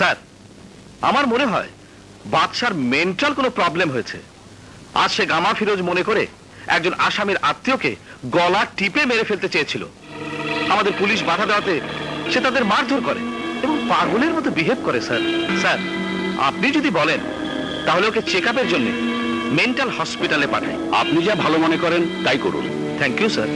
Sir আমার মনে হয় বাদশার মেন্টাল কোনো প্রবলেম হয়েছে। আজ সে গামা ফিরোজ মনে করে একজন আসামির আত্মীয়কে গলা টিপে মেরে ফেলতে চেয়েছিল। আমাদের পুলিশ বাধা দেওয়াতে সে তাদের মারধর করে এবং পাগলের মতো বিহেভ করে স্যার। স্যার আপনি যদি বলেন তাহলে ওকে চেক আপের জন্য মেন্টাল হসপিটালে পাঠাই। আপনি যা ভালো মনে করেন তাই করুন। থ্যাংক ইউ স্যার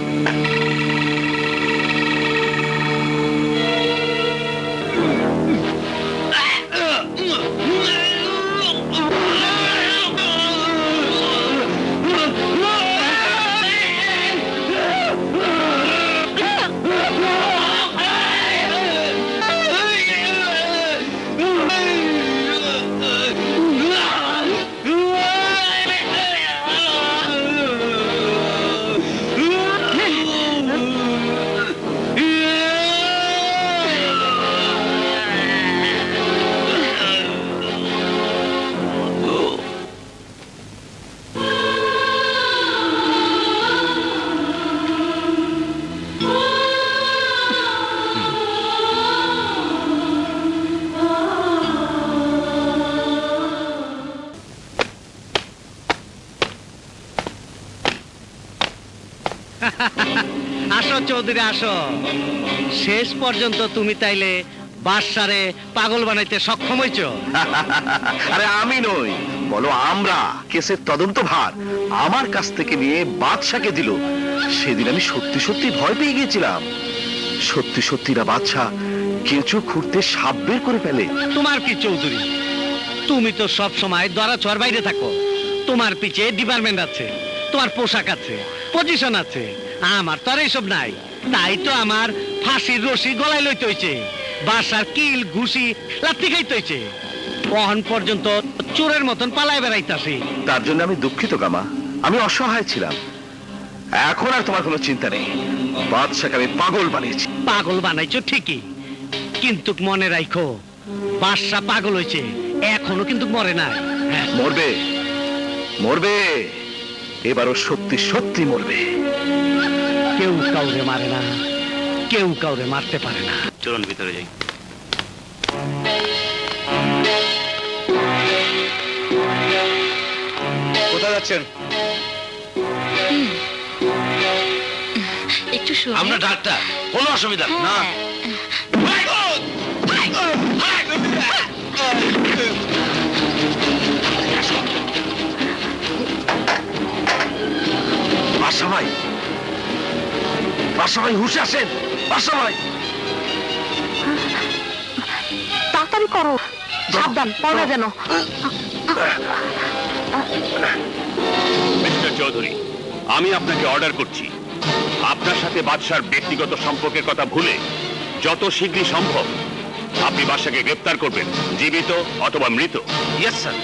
আসো চৌধুরী আসো। শেষ পর্যন্ত তুমি তাইলে বাদশারে পাগল বানাইতে সক্ষম হইছ। আরে আমি নই বলো আমরা কেসের তদন্ত ভার আমার কাছ থেকে নিয়ে বাদশাকে দিল। সেদিন আমি সত্যি সত্যি ভয় পেয়ে গিয়েছিলাম। সত্যি সত্যি না বাদশা কেঁচু খুঁড়তে সাপ বের করে ফেলে। তোমার কি চৌধুরী? তুমি তো সব সময় দরা ছোঁয়ার বাইরে থাকো। তোমার পিছে ডিপার্টমেন্ট আছে তোমার পোশাক আছে। পজিশন আছে। আমার তো আর এইসব নাই। তাই তো আমার ফাঁসির রশি গলায় লইতে হইছে। বাসার কিল ঘুষি লাত্তি খাইতে হইছে। কখন পর্যন্ত চোরের মতন পালায় বেড়াইতাছি। তার জন্য আমি দুঃখিত কামা আমি অসহায় ছিলাম। এখন আর তোমার কোনো চিন্তা নেই। বাদশাকে আমি পাগল বানিয়েছি। পাগল বানাইছো ঠিকই। কিন্তু মনে রাখো বাদশা পাগল হইছে। এখনও কিন্তু মরে নাই। হ্যাঁ। মরবে। মরবে। এবারও সত্যি সত্যি মরবে। কেউ কাউরে মারে না কেউ কাউরে মারতে পারে না। চলুন ভিতরে যাই। কোথায় যাচ্ছেন? একটু আমরা ডাক্তার কোনো অসুবিধা না। বাসা ভাই হুশে আসেন। বাসা ভাই তাড়াতাড়ি করো। সাবধান পড়া যেন। মিস্টার চৌধুরী আমি আপনাকে অর্ডার করছি। আপনার সাথে বাদশার ব্যক্তিগত সম্পর্কের কথা ভুলে যত শীঘ্রই সম্ভব আপনি বাদশাকে গ্রেপ্তার করবেন জীবিত অথবা মৃত। Yes sir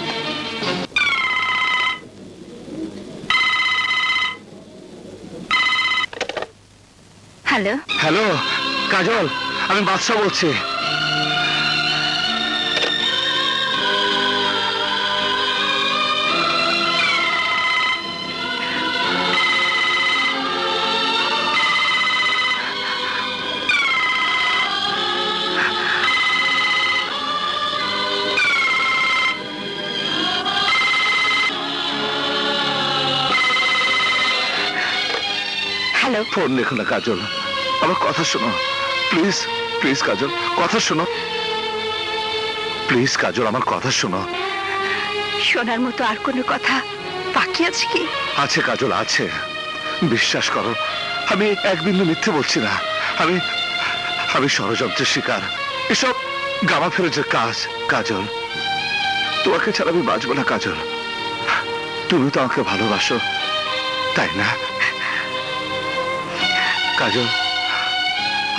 hello hello Kajal আমি বাদশা বলছি। হ্যালো। ফোন রেখো না কাজল। আমার কথা শোনো। প্লিজ প্লিজ কাজল কথা শোনো। প্লিজ কাজল আমার কথা শোনো। শোনার মতো আর কোনো কথা বাকি আছে কি? আছে কাজল আছে। বিশ্বাস করো আমি এক বিন্দু মিথ্যে বলছি না। আমি আমি ষড়যন্ত্রের শিকার। এসব গামা ফেরোজের কাজ কাজল। তোমাকে ছাড়া আমি বাঁচবো না কাজল। তুমি তো আমাকে ভালোবাসো তাই না? কাজল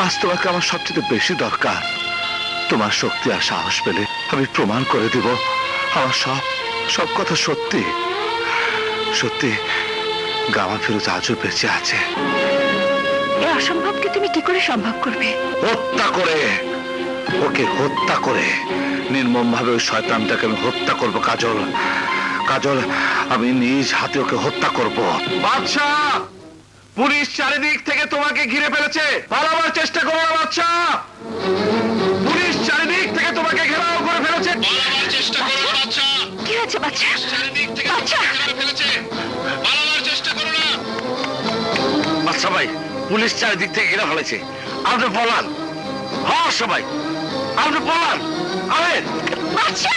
আজ তোমাকে আমার সবচেয়ে বেশি দরকার। তোমার শক্তি আর সাহস পেলে আমি প্রমাণ করে দিব। আমার সব সব কথা সত্যি। সত্যি গামা ফিরোজ আজও বেঁচে আছে। অসম্ভবকে তুমি কি করে সম্ভব করবে? হত্যা করে! ওকে হত্যা করে! নির্মম ভাবে ওই শয়তানটাকে আমি হত্যা করব কাজল। কাজল আমি নিজ হাতে ওকে হত্যা করব। বাদশা পুলিশ চারিদিক থেকে তোমাকে ঘিরে ফেলেছে। পালাবার চেষ্টা করো না বাচ্চা পুলিশ চারিদিক থেকে তোমাকে ঘেরাও করে ফেলেছে। পালাবার চেষ্টা করো না বাচ্চা কি হয়েছে বাচ্চা চারিদিক থেকে বাচ্চা ঘিরে ফেলেছে। পালাবার চেষ্টা করো না। বাচ্চা ভাই পুলিশ চারিদিক থেকে ঘিরে ফেলেছে। আপনি পলান। হ্যাঁ, হ সবাই আপনি পলান। আরে বাচ্চা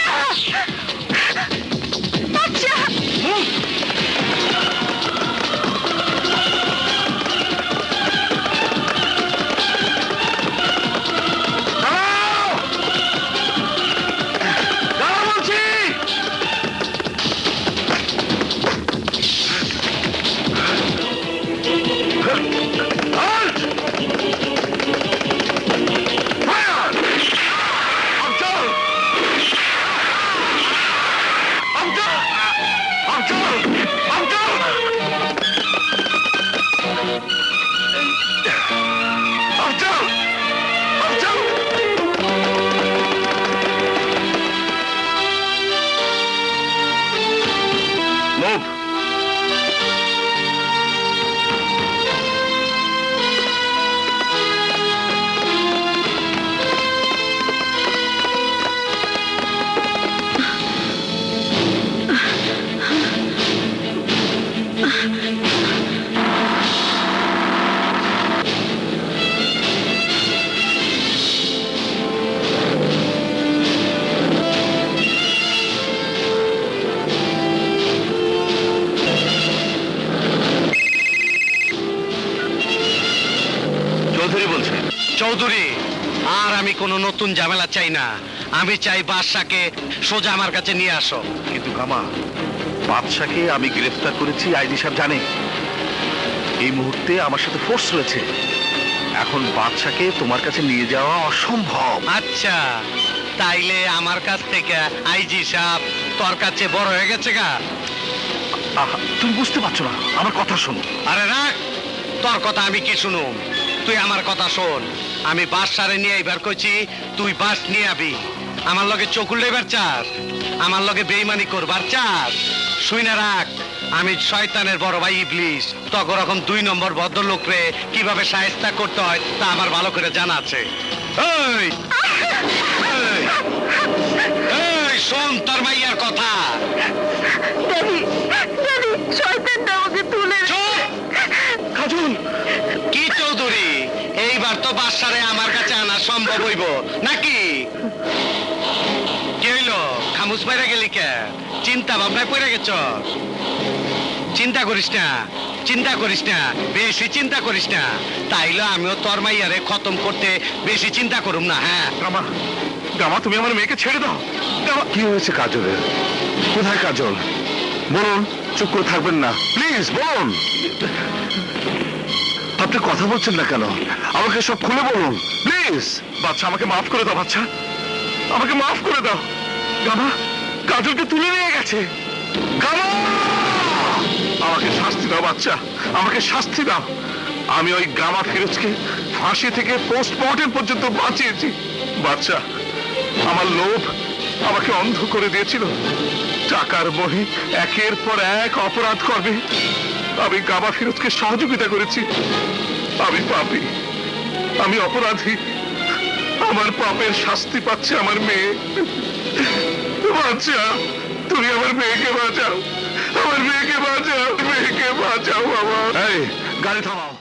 চৌধুরী বলছেন। চৌধুরী আর আমি কোনো নতুন ঝামেলা চাই না। আমি চাই বাদশাকে সোজা আমার কাছে নিয়ে আসো। কিন্তু কামা বাদশাকে আমি গ্রেফতার করেছি আইডি সাহেব জানে এই মুহূর্তে আমার সাথে ফোর্স রয়েছে। এখন বাদশাকে তোমার কাছে নিয়ে যাওয়া অসম্ভব। আচ্ছা তাইলে আমার কাছ থেকে আইজি সাহেব তোর কাছে বড় হয়ে গেছে গা। আহা, তুমি বুঝতে পারছ না আমার কথা শোনো। আরে রাখ তোর কথা আমি কি শুনুম? তুই আমার কথা শোন। আমি বাস সারে নিয়ে এবার কইছি, তুই বাস নিয়ে আবি। আমার লগে চকুল লেবার চাস। আমার লগে বেইমানি করবার চাস। শুই না রাখ, আমি শয়তানের বড় ভাই ইবলিশ তখন রকম দুই নম্বর ভদ্রলোক রে কীভাবে সাহেস্তা করতে হয় তা আমার ভালো করে জানা আছে। এই! সম্ভব হইব নাকি? কি হইল? খামুস পাইরা গেলি কে? চিন্তা ভাবনায় পড়ে গেছ? চিন্তা করিস না, চিন্তা করিস না, বেশি চিন্তা করিস না। তাইলে আমিও তোর মাইয়ারে খতম করতে বেশি চিন্তা করুম না হ্যাঁ? গামা গামা তুমি আমার মেয়েকে ছেড়ে দাও। গামা কি হয়েছে কাজলের কোথায় কাজল? বলুন, চুপ করে থাকবেন না। প্লিজ, বলুন। আপনি কথা বলছেন না কেন? আমাকে সব খুলে বলুন। প্লিজ! বাচ্চা, আমাকে মাফ করে দাও, বাচ্চা। আমাকে মাফ করে দাও। গামা কাজলকে তুলে নিয়ে গেছে। আমাকে শাস্তি দাও, বাচ্চা। আমাকে শাস্তি দাও। আমি ওই গামা ফিরোজকে ফাঁসি থেকে পোস্টমর্টেম পর্যন্ত বাঁচিয়েছি। বাচ্চা, আমার লোভ আমাকে অন্ধ করে দিয়েছিল। টাকার মোহে একের পর এক অপরাধ করবে। আমি গামা ফিরোজকে সহযোগিতা করেছি। আমি পাপি। আমি অপরাধী। আমার পাপের শাস্তি পাচ্ছে আমার মেয়ে। বাচ্চা তুমি আমার মেয়েকে বাঁচাও। আমার মেয়েকে বাঁচাও মেয়েকে বাঁচাও, বাবা। গাড়ি থামাও।